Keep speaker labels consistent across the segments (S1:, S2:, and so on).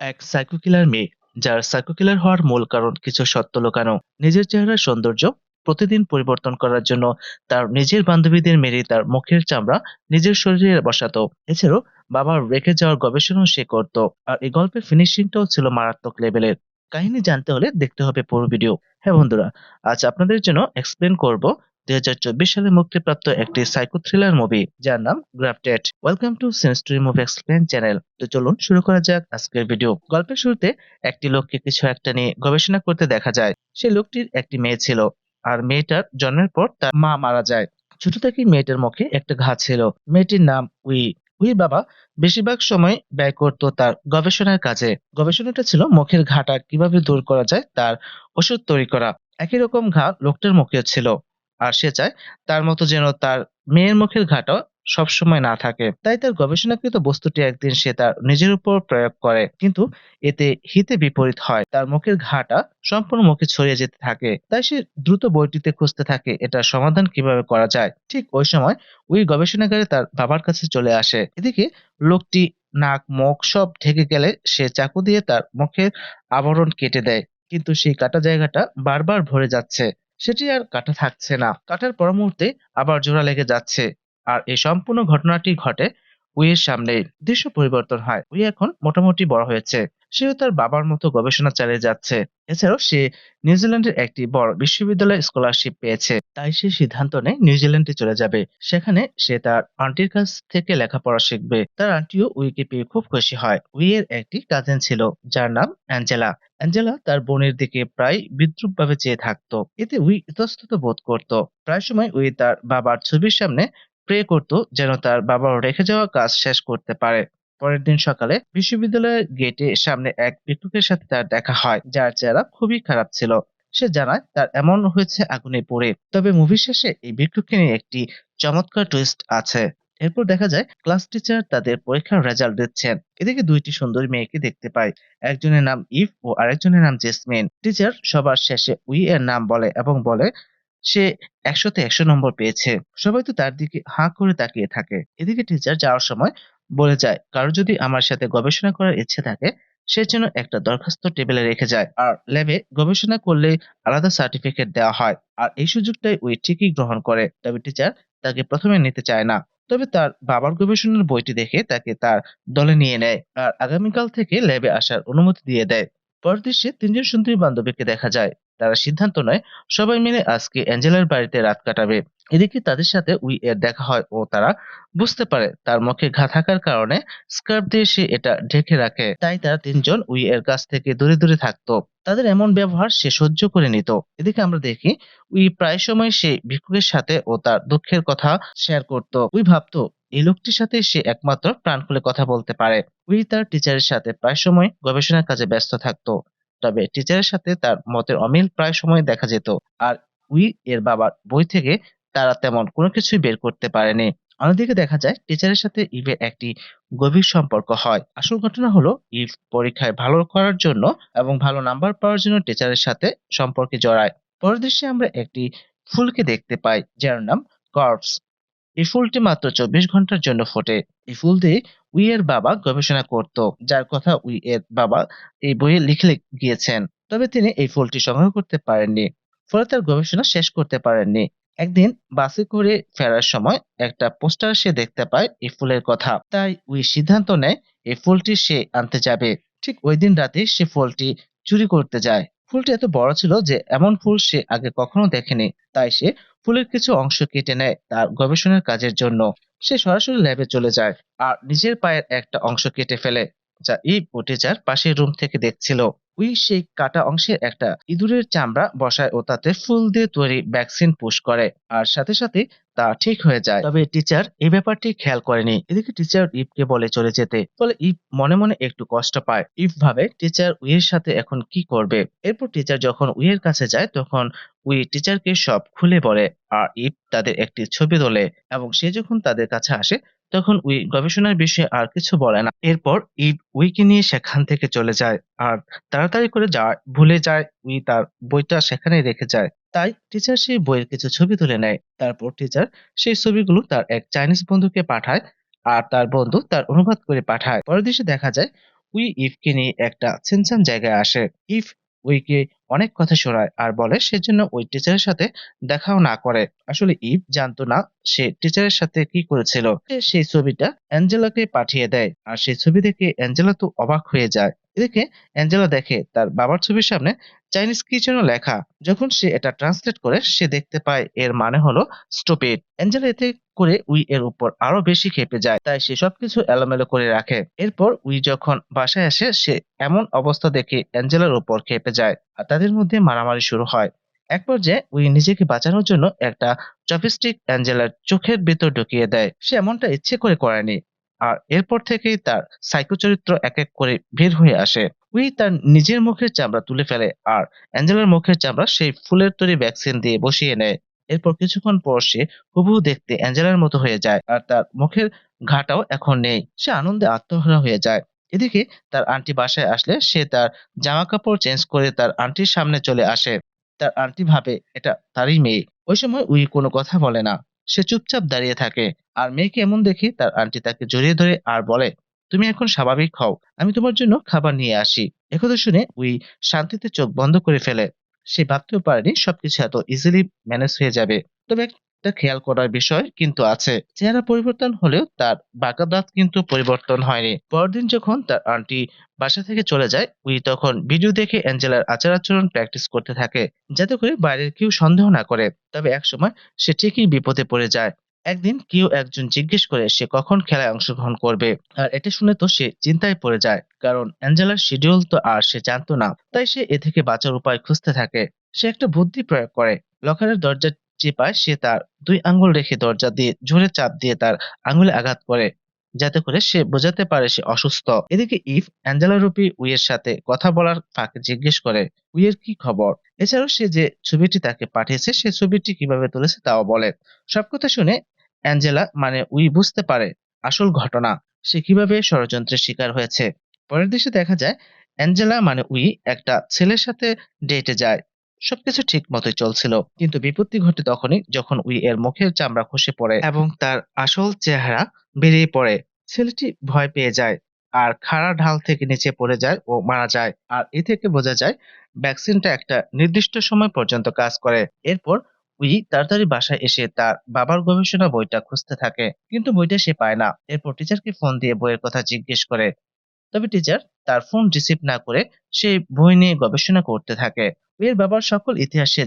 S1: এক সাইকোকিলার মেয়ে, যার সাইকোকিলার হওয়ার মূল কারণ কিছু সত্য লোকানো। নিজের চেহারার সৌন্দর্য প্রতিদিন পরিবর্তন করার জন্য তার নিজের বান্ধবীদের মেরে তার মুখের চামড়া নিজের শরীরে বসাতো। এছাড়াও বাবার রেখে যাওয়ার গবেষণাও সে করত। আর এই গল্পের ফিনিশিংটাও ছিল মারাত্মক লেভেলের কাহিনী জানতে হলে দেখতে হবে পুরো ভিডিও হ্যাঁ বন্ধুরা, আজ আপনাদের জন্য এক্সপ্লেন করব দুই হাজার চব্বিশ সালে মুক্তিপ্রাপ্ত একটি সাইকো থ্রিলার মুভি যার নাম গ্রাফটেড ওয়েলকাম টু সেন্সটরি মুভি এক্সপ্লেন চ্যানেল তো চলুন শুরু করা যাক আজকের ভিডিও গল্পের শুরুতে একটি লোককে কিছু একটা নিয়ে গবেষণা করতে দেখা যায়। সে লোকটির একটি মেয়ে ছিল, আর মেয়েটার জন্মের পর তার মা মারা যায়। ছোট থেকেই মেয়েটার মুখে একটা ঘা ছিল। মেয়েটির নাম উই। উই বাবা বেশিরভাগ সময় ব্যয় করত তার গবেষণার কাজে। গবেষণাটা ছিল মুখের ঘাটা কীভাবে দূর করা যায় তার ওষুধ তৈরি করা। একই রকম ঘা লোকটার মুখে ছিল। আর সে চায় তার মতো যেন তার মেয়ের মুখের ঘাটা সবসময় না থাকে। তাই তার গবেষণাকৃত বস্তুটি একদিন সে তার নিজের উপর প্রয়োগ করে। কিন্তু এতে হিতে বিপরীত হয়। তার মুখের ঘাটা সম্পূর্ণ মুখে ছড়িয়ে যেতে থাকে। তাই সে দ্রুত বইটিতে খুঁজতে থাকে এটার সমাধান কীভাবে করা যায়। ঠিক ওই সময় ওই গবেষণাগারে তার বাবার কাছে চলে আসে। এদিকে লোকটি নাক, মুখ সব ঢেকে গেলে সে চাকু দিয়ে তার মুখের আবরণ কেটে দেয়। কিন্তু সেই কাটা জায়গাটা বারবার ভরে যাচ্ছে। সেটি আর কাটা থাকছে না। কাটার পর মুহূর্তে আবার জোড়া লেগে যাচ্ছে। আর এই সম্পূর্ণ ঘটনাটি ঘটে উইয়ের সামনেই। দৃশ্য পরিবর্তন হয়। উই এখন মোটামুটি বড় হয়েছে। সেও তার বাবার মতো গবেষণা চালিয়ে যাচ্ছে। এছাড়াও সে নিউজিল্যান্ডের একটি বড় বিশ্ববিদ্যালয়ে স্কলারশিপ পেয়েছে। তাই সে সিদ্ধান্ত নেয় নিউজিল্যান্ডে চলে যাবে। সেখানে সে তার আন্টির কাছ থেকে লেখাপড়া শিখবে। তার আন্টিও উইকে পেয়ে খুব খুশি হয়। উইয়ের একটি কাজেন ছিল, যার নাম অ্যাঞ্জেলা। অ্যাঞ্জেলা তার বোনের দিকে প্রায় বিদ্রুপ ভাবে চেয়ে থাকতো। এতে উই ইতস্তত বোধ করত। প্রায় সময় উই তার বাবার ছবির সামনে প্রে করত, যেন তার বাবার রেখে যাওয়া কাজ শেষ করতে পারে। পরের দিন সকালে বিশ্ববিদ্যালয়ের গেটে সামনে এক ভিক্ষুকের সাথে তার দেখা হয়, যার চেহারা খুবই খারাপ ছিল। সে জানায় তার এমন হয়েছে আগুনে পড়ে। তবে মুভি শেষে এই ভিক্ষুককে নিয়ে একটি চমৎকার টুইস্ট আছে। এরপর দেখা যায় ক্লাস টিচার তাদের পরীক্ষার রেজাল্ট দিচ্ছেন। এদিকে দুইটি সুন্দর মেয়েকে দেখতে পায় একজনের নাম ইফ ও আরেকজনের নাম জেসমিন। টিচার সবার শেষে উই এর নাম বলে এবং বলে, সে একশোতে একশো নম্বর পেয়েছে। সবাই তো তার দিকে হাঁ করে তাকিয়ে থাকে। এদিকে টিচার যাওয়ার সময় বলে যায়, কারও যদি আমার সাথে গবেষণা করার ইচ্ছে থাকে, সে যেন একটা দরখাস্ত টেবিলে রেখে যায়। আর ল্যাবে গবেষণা করলে আলাদা সার্টিফিকেট দেওয়া হয়। আর এই সুযোগটাই ওই ঠিকই গ্রহণ করে। তবে টিচার তাকে প্রথমে নিতে চায় না। তবে তার বাবার গবেষণার বইটি দেখে তাকে তার দলে নিয়ে নেয়। আর আগামীকাল থেকে ল্যাবে আসার অনুমতি দিয়ে দেয়। পরের দৃশ্যে তিনজন সুন্দরী বান্ধবীকে দেখা যায়। তারা সিদ্ধান্ত নেয়, সবাই মিলে আজকে অ্যাঞ্জেলার বাড়িতে রাত কাটাবে। এদিকে তাদের সাথে উই এর দেখা হয় ও তারা বুঝতে পারে তার মুখে ঘা থাকার কারণে স্কার্ফ দিয়ে সে এটা ঢেকে রাখে। তাই তারা তিনজন উই এর কাছ থেকে দূরে দূরে থাকতো। তাদের এমন ব্যবহার সে সহ্য করে নিত। এদিকে আমরা দেখি উই প্রায় সময় সে ভিক্ষুকের সাথে ও তার দুঃখের কথা শেয়ার করত। উই ভাবতো, এই লোকটির সাথে সে একমাত্র প্রাণ খুলে কথা বলতে পারে। উই তার টিচারের সাথে প্রায় সময় গবেষণার কাজে ব্যস্ত থাকতো। তবে টিচারের সাথে তার মতের অমিল প্রায় সময় দেখা যেত। আর উই এর বাবার বই থেকে তারা তেমন কোনো কিছুই বের করতে পারেনি। অন্যদিকে দেখা যায় টিচারের সাথে ইভের একটি গভীর সম্পর্ক হয়। আসল ঘটনা হলো, ইভ পরীক্ষায় ভালো করার জন্য এবং ভালো নাম্বার পাওয়ার জন্য টিচারের সাথে সম্পর্কে জড়ায়। পরের দৃশ্যে আমরা একটি ফুলকে দেখতে পাই, যার নাম কর্পস এই ফুলটি মাত্র চব্বিশ ঘণ্টার জন্য ফোটে। এই ফুল দিয়ে উই এর বাবা গবেষণা করত, যার কথা উই এর বাবা এই বইয়ে লিখে গিয়েছেন। তবে তিনি এই ফুলটি সংগ্রহ করতে পারেননি, ফলে তার গবেষণা শেষ করতে পারেননি। একদিন বাসে করে ফেরার সময় একটা পোস্টার সে দেখতে পায় এই ফুলের কথা। তাই উই সিদ্ধান্ত নেয় এই ফুলটি সে আনতে যাবে। ঠিক ওই দিন রাতে সে ফুলটি চুরি করতে যায়। ফুলটি এত বড় ছিল যে এমন ফুল সে আগে কখনো দেখেনি। তাই সে ফুলের কিছু অংশ কেটে নেয় তার গবেষণার কাজের জন্য। সে সরাসরি ল্যাবে চলে যায় আর নিজের পায়ের একটা অংশ কেটে ফেলে, যা ইভ ওটেজার পাশের রুম থেকে দেখছিল। উই সেই কাটা অংশে একটা ইঁদুরের চামড়া বসায় ও তাতে ফুল দিয়ে তৈরি ভ্যাকসিন পুশ করে। আর সাথে সাথে তা ঠিক হয়ে যায়। তবে টিচার এই ব্যাপারটি খেয়াল করেনি। এদিকে টিচার ইফকে বলে চলে যেতে। ফলে ইফ মনে মনে একটু কষ্ট পায়। ইফ ভাবে টিচার উইয়ের সাথে এখন কি করবে? এরপর টিচার যখন উইয়ের কাছে যায়, তখন উই টিচারকে সব খুলে বলে, আর ইফ তাদের একটি ছবি তোলে। এবং সে যখন তাদের কাছে আসে তখন উই গবেষণার বিষয়ে আর কিছু বলে না। এরপর ইভ উইকে নিয়ে সেখান থেকে চলে যায় আর তাড়াতাড়ি করে যায়, ভুলে যায়, উই তার বইটা সেখানে রেখে যায়। তাই টিচার সেই বইয়ের কিছু ছবি তুলে নেয়। তারপর টিচার সেই ছবিগুলো তার এক চাইনিজ বন্ধুকে পাঠায় আর তার বন্ধু তার অনুবাদ করে পাঠায়। পরের দৃশ্যে দেখা যায়, উই ইভকে নিয়ে একটা ছিনছান জায়গায় আসে। ইফ উইকে অনেক কথা শোনায় আর বলে সেজন্য ওই টিচারের সাথে দেখাও না করে। আসলে ইভ জানতো না সে টিচারের সাথে কি করেছিল। সেই ছবিটা অ্যাঞ্জেলাকে পাঠিয়ে দেয় আর সেই ছবি দেখে অ্যাঞ্জেলা তো অবাক হয়ে যায়। এদিকে অ্যাঞ্জেলা দেখে তার বাবার ছবির সামনে চাইনিজ কি যেন লেখা। যখন সে এটা ট্রান্সলেট করে, সে দেখতে পায় এর মানে হলো স্টুপিড অ্যাঞ্জেলা এতে করে উই এর উপর আরও বেশি খেপে যায়, তাই সে সবকিছু এলোমেলো করে রাখে। এরপর উই যখন বাসায় আসে, সে এমন অবস্থা দেখে অ্যাঞ্জেলার উপর খেপে যায় আর তাদের মধ্যে মারামারি শুরু হয়। এক পর্যায়ে উই নিজেকে বাঁচানোর জন্য একটা চপস্টিক অ্যাঞ্জেলার চোখের ভেতর ঢুকিয়ে দেয়। সে এমনটা ইচ্ছে করে করেনি আর এরপর থেকেই তার সাইকো চরিত্র এক এক করে বের হয়ে আসে। উই তার নিজের মুখের চামড়া তুলে ফেলে আর অ্যাঞ্জেলার মুখের চামড়া সেই ফুলের তৈরি ভ্যাকসিন দিয়ে বসিয়ে নেয়। এরপর কিছুক্ষণ পর সে হুবহু দেখতে অ্যাঞ্জেলার মতো হয়ে যায় আর তার মুখের ঘাটাও এখন নেই। সে আনন্দে আত্মহারা হয়ে যায়। এদিকে তার আন্টি বাসায় আসলে সে তার জামা কাপড় চেঞ্জ করে তার আন্টির সামনে চলে আসে। তার আন্টি ভাবে, এটা তারই মেয়ে। ওই সময় উই কোনো কথা বলে না। সে চুপচাপ দাঁড়িয়ে থাকে। আর মেয়েকে এমন দেখে তার আন্টি তাকে জড়িয়ে ধরে আর বলে তুমি এখন স্বাভাবিক হও। আমি তোমার জন্য খাবার নিয়ে আসি। একথা শুনে উই শান্তিতে চোখ বন্ধ করে ফেলে। সে ভাবতেও পারেনি সবকিছু এত ইজিলি ম্যানেজ হয়ে যাবে। তবে একটা খেয়াল করার বিষয় কিন্তু আছে। চেহারা পরিবর্তন হলেও তার বাঁকা দাঁত কিন্তু পরিবর্তন হয়নি। পরদিন যখন তার আন্টি বাসা থেকে চলে যায়, উই তখন ভিডিও দেখে অ্যাঞ্জেলার আচার আচরণ প্র্যাকটিস করতে থাকে, যাতে করে বাইরের কেউ সন্দেহ না করে। তবে একসময় সে ঠিকই বিপদে পড়ে যায়। একদিন কেউ একজন জিজ্ঞেস করে সে কখন খেলায় অংশগ্রহণ করবে। আর এটা শুনে তো সে চিন্তায় পড়ে যায়, কারণ অ্যাঞ্জেলার শিডিউল তো আর সে জানতো না, তাই সে এ থেকে বাঁচার উপায় খুঁজতে থাকে। সে একটা বুদ্ধি প্রয়োগ করে, লকারের দরজা চেপায় সে তার দুই আঙ্গুল রেখে দরজা দিয়ে জোরে চাপ দিয়ে তার আঙ্গুলে আঘাত করে, যাতে করে সে বোঝাতে পারে সে অসুস্থ। এদিকে ইভ অ্যাঞ্জেলা রূপী উইয়ের সাথে কথা বলার ফাঁকে জিজ্ঞেস করে, উইয়ের কি খবর? এছাড়াও সে যে ছবিটি তাকে পাঠিয়েছে, সে ছবিটি কীভাবে তুলেছে তাও বলে। সব কথা শুনে অ্যাঞ্জেলা মানে উই বুঝতে পারে আসল ঘটনা, সে কীভাবে ষড়যন্ত্রের শিকার হয়েছে। পরের দৃশ্যে দেখা যায়, অ্যাঞ্জেলা মানে উই একটা ছেলের সাথে ডেটে যায়। সবকিছু ঠিক মতোই চলছিল, কিন্তু বিপত্তি ঘটে তখনই যখন উই এর মুখের চামড়া খসে পড়ে এবং তার আসল চেহারা বেরিয়ে পড়ে। ছেলেটি ভয় পেয়ে যায় আর খাড়া ঢাল থেকে নিচে পড়ে যায় ও মারা যায়। আর এ থেকে বোঝা যায়, ভ্যাকসিনটা একটা নির্দিষ্ট সময় পর্যন্ত কাজ করে। এরপর উই তাড়াতাড়ি বাসায় এসে তার বাবার গবেষণা বইটা খুঁজতে থাকে, কিন্তু বইটা সে পায় না। এরপর টিচারকে ফোন দিয়ে বইয়ের কথা জিজ্ঞেস করে। তবে টিচার তার ফোন রিসিভ না করে সেই বই নিয়ে গবেষণা করতে থাকে। এর বাবার সকল ইতিহাসে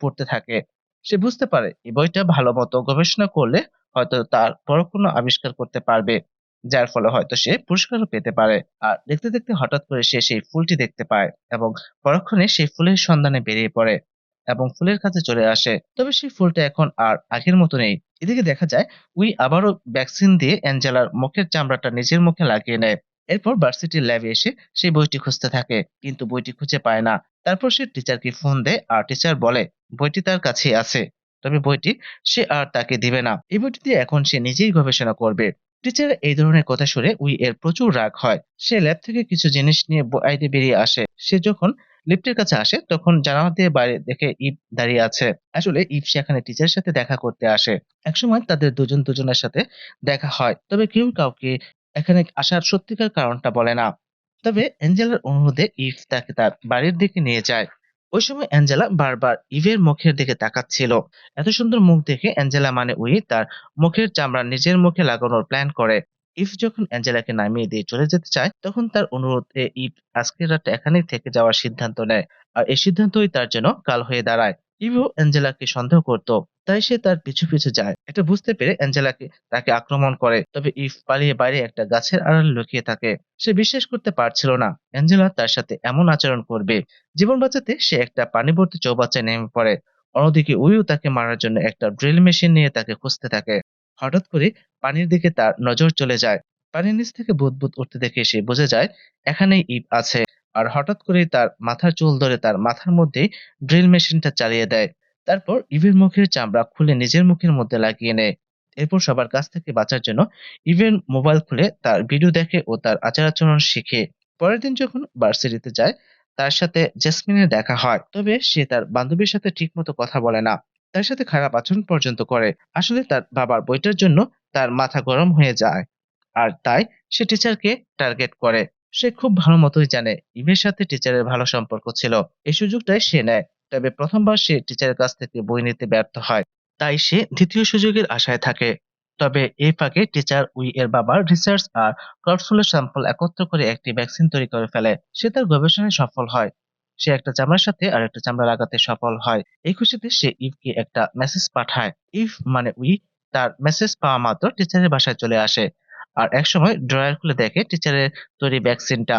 S1: পড়তে থাকে। সে বুঝতে পারে এই বইটা ভালো মতো গবেষণা করলে হয়তো তার বড় কোনো আবিষ্কার করতে পারবে, যার ফলে হয়তো সে পুরস্কারও পেতে পারে। আর দেখতে দেখতে হঠাৎ করে সে সেই ফুলটি দেখতে পায় এবং পরক্ষণে সেই ফুলের সন্ধানে বেরিয়ে পড়ে। এবং ফুলের কাছে চলে আসে। তবে সেই ফুলটা এখন আর আগের মতো নেই। এদিকে দেখা যায়, উই আবারও ভ্যাকসিন দিয়ে অ্যাঞ্জেলার মুখের চামড়াটা নিজের মুখে লাগিয়ে নেয়। এরপর ভার্সিটির ল্যাবে এসে সেই বইটি খুঁজতে থাকে, কিন্তু বইটি খুঁজে পায় না। তারপর সে টিচারকে ফোন দেয় আর টিচার বলে, বইটি তার কাছে আছে। তবে বইটি সে আর তাকে দিবে না। এই বইটি দিয়ে এখন সে নিজেই গবেষণা করবে। টিচার এই ধরনের কথা শুনে উই এর প্রচুর রাগ হয়। সে ল্যাব থেকে কিছু জিনিস নিয়ে বাইরে বেরিয়ে আসে। সে যখন লিফটের কাছে আসে, তখন জানালা দিয়ে বাইরে দেখে ইভ দাঁড়িয়ে আছে। আসলে ইভ সেখানে টিচারের সাথে দেখা করতে আসে। একসময় তাদের দুজন দুজনের সাথে দেখা হয়, তবে কেউ কাউকে এখানে আসার সত্যিকার কারণটা বলে না। তবে অ্যাঞ্জেলার অনুরোধে ইভ তাকে তার বাড়ির দিকে নিয়ে যায়। ওই সময় অ্যাঞ্জেলা বারবার ইভের মুখের দিকে তাকাচ্ছিল। এত সুন্দর মুখ দেখে অ্যাঞ্জেলা মানে উই তার মুখের চামড়া নিজের মুখে লাগানোর প্ল্যান করে। ইভ যখন অ্যাঞ্জেলাকে নামিয়ে দিয়ে চলে যেতে চায়, তখন তার অনুরোধে ইভ আজকের রাতটা এখানেই থেকে যাওয়ার সিদ্ধান্ত নেয়। আর এই সিদ্ধান্তই তার জন্য কাল হয়ে দাঁড়ায়। ইভও অ্যাঞ্জেলাকে সন্দেহ করত, তাই সে তার পিছু পিছু যায়। এটা বুঝতে পেরে অ্যাঞ্জেলাকে তাকে আক্রমণ করে। তবে ইভ পালিয়ে বাইরে একটা গাছের আড়ালে লুকিয়ে থাকে, সে বিশ্বাস করতে পারছিল না। অ্যাঞ্জেলা তার সাথে এমন আচরণ করবে, জীবন বাঁচাতে সে একটা পানিবর্তী চৌবাচ্চায় নেমে পড়ে। অন্যদিকে উইও তাকে মারার জন্য একটা ড্রিল মেশিন নিয়ে তাকে খুঁজতে থাকে। হঠাৎ করে পানির দিকে তার নজর চলে যায়। পানির নিচ থেকে বুদবুদ উঠতে দেখে সে বুঝে যায়, এখানেই ইভ আছে। আর হঠাৎ করে তার মাথার চুল ধরে তার মাথার মধ্যে ড্রিল মেশিনটা চালিয়ে দেয়। তারপর ইভের মুখের চামড়া খুলে নিজের মুখের মধ্যে লাগিয়ে নেয়। এরপর সবার কাছ থেকে বাঁচার জন্য ইভেন মোবাইল খুলে তার ভিডিও দেখে ও তার আচার আচরণ শিখে। পরের দিন যখন ভার্সিটিতে যায়, তার সাথে জেসমিনের দেখা হয়। তবে সে তার বান্ধবীর সাথে ঠিকমতো কথা বলে না। তার সাথে খারাপ আচরণ পর্যন্ত করে। আসলে তার বাবার বইটার জন্য তার মাথা গরম হয়ে যায়। আর তাই সে টিচারকে টার্গেট করে। সে খুব ভালো মতোই জানে। ইভের সাথে টিচারের ভালো সম্পর্ক ছিল। এই সুযোগটাই সে নেয়। তবে প্রথমবার সে টিচারের কাছ থেকে বই নিতে ব্যর্থ হয়। তাই সে দ্বিতীয় সুযোগের আশায় থাকে। তবে এই ফাঁকে টিচার উই এর বাবার রিসার্চ আর ক্রাউডফুলের স্যাম্পল একত্র করে একটি ভ্যাকসিন তৈরি করে ফেলে। সে তার গবেষণায় সফল হয়। সে একটা চামড়ার সাথে আর একটা চামড়া লাগাতে সফল হয়। এই খুশিতে সে ইভকে একটা মেসেজ পাঠায়। ইভ মানে উই তার মেসেজ পাওয়া মাত্র টিচারের বাসায় চলে আসে। আর একসময় ড্রয়ার খুলে দেখে টিচারের তৈরি ভ্যাকসিনটা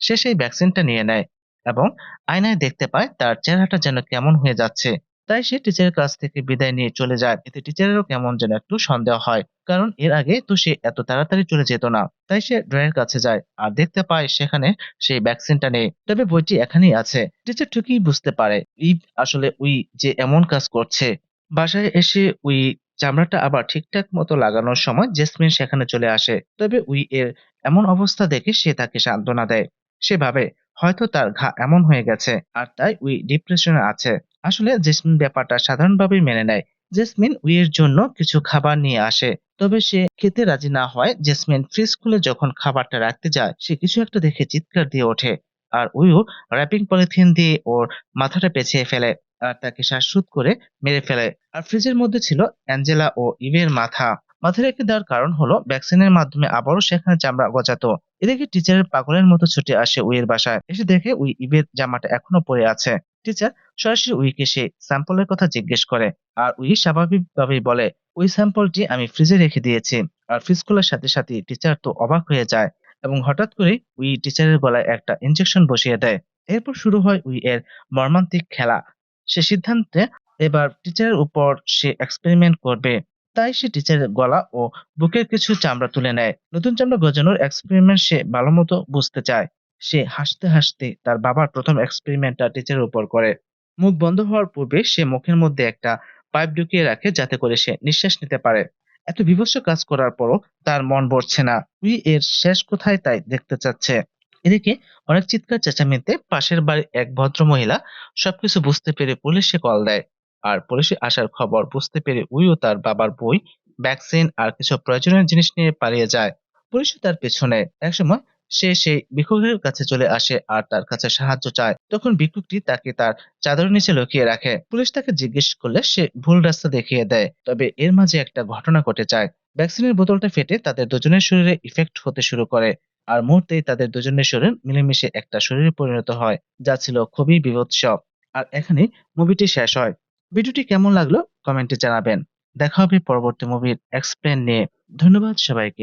S1: সে সেই ভ্যাকসিনটা নিয়ে নেয় এবং আয়নায় দেখতে পায় তার চেহারাটা যেন কেমন হয়ে যাচ্ছে। তাই সে টিচারের কাছ থেকে বিদায় নিয়ে চলে যায়। এতে টিচারেরও কেমন যেন একটু সন্দেহ হয়। কারণ এর আগে তো সে এত তাড়াতাড়ি চলে যেত না। তাই সে ড্রয়ের কাছে যায় আর দেখতে পায় সেখানে সেই ভ্যাকসিনটা নেই। তবে বইটি এখানেই আছে। টিচার ঠিকই বুঝতে পারে। ইভ আসলে উই যে এমন কাজ করছে। বাসায় এসে উই চামড়াটা আবার ঠিকঠাক মতো লাগানোর সময় জেসমিন সেখানে চলে আসে। তবে উই এর এমন অবস্থা দেখে সে তাকে সান্ত্বনা দেয়। সে ভাবে, হয়তো তার ঘা এমন হয়ে গেছে। আর তাই উই ডিপ্রেশনে আছে। আসলে জেসমিন ব্যাপারটা সাধারণভাবেই মেনে নেয়। জেসমিন উইয়ের জন্য কিছু খাবার নিয়ে আসে। তবে সে খেতে রাজি না হয়। জেসমিন ফ্রিজ খুলে যখন খাবারটা রাখতে যায়, সে কিছু একটা দেখে চিৎকার দিয়ে ওঠে। আর উইও র্যাপিং পলিথিন দিয়ে ওর মাথাটা পেঁচিয়ে ফেলে। আর তাকে শ্বাসরোধ করে মেরে ফেলে। আর ফ্রিজের মধ্যে ছিল অ্যাঞ্জেলা ও ইভের মাথা। মাথা রেখে দেওয়ার কারণ হলো ভ্যাকসিনের মাধ্যমে আবারও সেখানে চামড়া গজাতো। এদিকে টিচারের পাগলের মতো ছুটে আসে উইয়ের বাসায়। এসে দেখে উই ইভের জামাটা এখনও পরে আছে। টিচার সরাসরি উইকে সে স্যাম্পলের কথা জিজ্ঞেস করে। আর উই স্বাভাবিকভাবেই বলে, ওই স্যাম্পলটি আমি ফ্রিজে রেখে দিয়েছি। আর ফ্রিজ খোলার সাথে সাথে টিচার তো অবাক হয়ে যায় এবং হঠাৎ করে উই টিচারের গলায় একটা ইনজেকশন বসিয়ে দেয়। এরপর শুরু হয় উই এর মর্মান্তিক খেলা। সে সিদ্ধান্তে এবার টিচারের উপর সে এক্সপেরিমেন্ট করবে। তাই সে টিচারের গলা ও বুকের কিছু চামড়া তুলে নেয়। নতুন চামড়া গজানোর এক্সপেরিমেন্ট সে ভালো মতো বুঝতে চায়। সে হাসতে হাসতে তার বাবার প্রথম এক্সপেরিমেন্টটা টিচারের উপর করে। মুখ বন্ধ হওয়ার পূর্বে সে মুখের মধ্যে একটা পাইপ ঢুকিয়ে রাখে যাতে করে সে নিঃশ্বাস নিতে পারে। এত বিভৎস কাজ করার পরও তার মন ভরছে না। উই এর শেষ কোথায় তাই দেখতে চাচ্ছে। এদিকে অনেক চিৎকার চেঁচামেতে পাশের বাড়ির এক ভদ্র মহিলা সবকিছু বুঝতে পেরে পুলিশে কল দেয়। আর পুলিশে আসার খবর বুঝতে পেরে উইও তার বাবার বই, ভ্যাকসিন আর কিছু প্রয়োজনীয় জিনিস নিয়ে পালিয়ে যায়। পুলিশ তার পেছনে। একসময় সে সেই ভিক্ষুকের কাছে চলে আসে আর তার কাছে সাহায্য চায়। তখন ভিক্ষুকটি তাকে তার চাদরের নিচে লুকিয়ে রাখে। পুলিশ তাকে জিজ্ঞেস করলে সে ভুল রাস্তা দেখিয়ে দেয়। তবে এর মাঝে একটা ঘটনা ঘটে যায়। ভ্যাকসিনের বোতলটা ফেটে তাদের দুজনের শরীরে ইফেক্ট হতে শুরু করে। আর মুহূর্তেই তাদের দুজনের শরীর মিলেমিশে একটা শরীরে পরিণত হয়, যা ছিল খুবই বিভৎস। আর এখানে মুভিটি শেষ হয়। ভিডিওটি কেমন লাগল কমেন্টে জানাবেন। দেখা হবে পরবর্তী মুভির এক্সপ্লেন নিয়ে। ধন্যবাদ সবাইকে।